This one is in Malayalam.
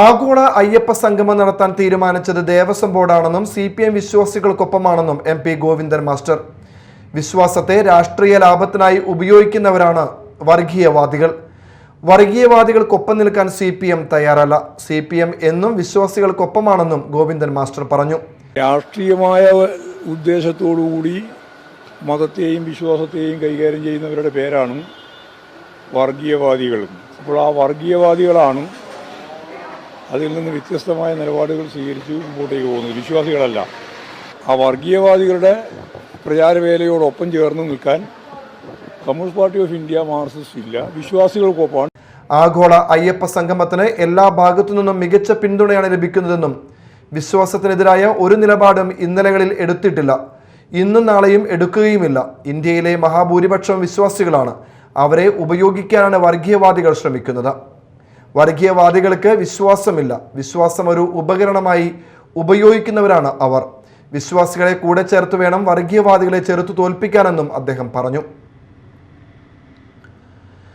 ആഗോള അയ്യപ്പ സംഗമം നടത്താൻ തീരുമാനിച്ചത് ദേവസ്വം ബോർഡാണെന്നും സി പി എം വിശ്വാസികൾക്കൊപ്പമാണെന്നും എം പി ഗോവിന്ദൻ മാസ്റ്റർ. വിശ്വാസത്തെ രാഷ്ട്രീയ ലാഭത്തിനായി ഉപയോഗിക്കുന്നവരാണ് വർഗീയവാദികൾ. വർഗീയവാദികൾക്കൊപ്പം നിൽക്കാൻ സി പി എം തയ്യാറല്ല. സി പി എം എന്നും വിശ്വാസികൾക്കൊപ്പമാണെന്നും ഗോവിന്ദൻ മാസ്റ്റർ പറഞ്ഞു. രാഷ്ട്രീയമായ ഉദ്ദേശത്തോടുകൂടി മതത്തെയും വിശ്വാസത്തെയും കൈകാര്യം ചെയ്യുന്നവരുടെ പേരാണ് വർഗീയവാദികളും. അപ്പോൾ ആ വർഗീയവാദികളാണ് അതിൽ നിന്ന് വ്യത്യസ്തമായ നിലപാടുകൾ സ്വീകരിച്ച് മുമ്പോട്ടേക്ക് പോകുന്നത് വിശ്വാസികളല്ല. ആ വർഗീയവാദികളുടെ പ്രചാരവേലയോടൊപ്പം ചേർന്ന് നിൽക്കാൻ communist party of India Marxist ഇല്ല. വിശ്വാസികൾക്കൊപ്പമാണ്. ആഗോള അയ്യപ്പ സംഗമത്തിന് എല്ലാ ഭാഗത്തു നിന്നും മികച്ച പിന്തുണയാണ് ലഭിക്കുന്നതെന്നും വിശ്വാസത്തിനെതിരായ ഒരു നിലപാടും ഇന്നലകളിൽ എടുത്തിട്ടില്ല. ഇന്നും നാളെയും എടുക്കുകയുമില്ല. ഇന്ത്യയിലെ മഹാഭൂരിപക്ഷം വിശ്വാസികളാണ്. അവരെ ഉപയോഗിക്കാനാണ് വർഗീയവാദികൾ ശ്രമിക്കുന്നത്. വർഗീയവാദികൾക്ക് വിശ്വാസമില്ല. വിശ്വാസം ഒരു ഉപകരണമായി ഉപയോഗിക്കുന്നവരാണ് അവർ. വിശ്വാസികളെ കൂടെ ചേർത്ത് വേണം വർഗീയവാദികളെ ചെറുത്തു തോൽപ്പിക്കാനെന്നും അദ്ദേഹം പറഞ്ഞു.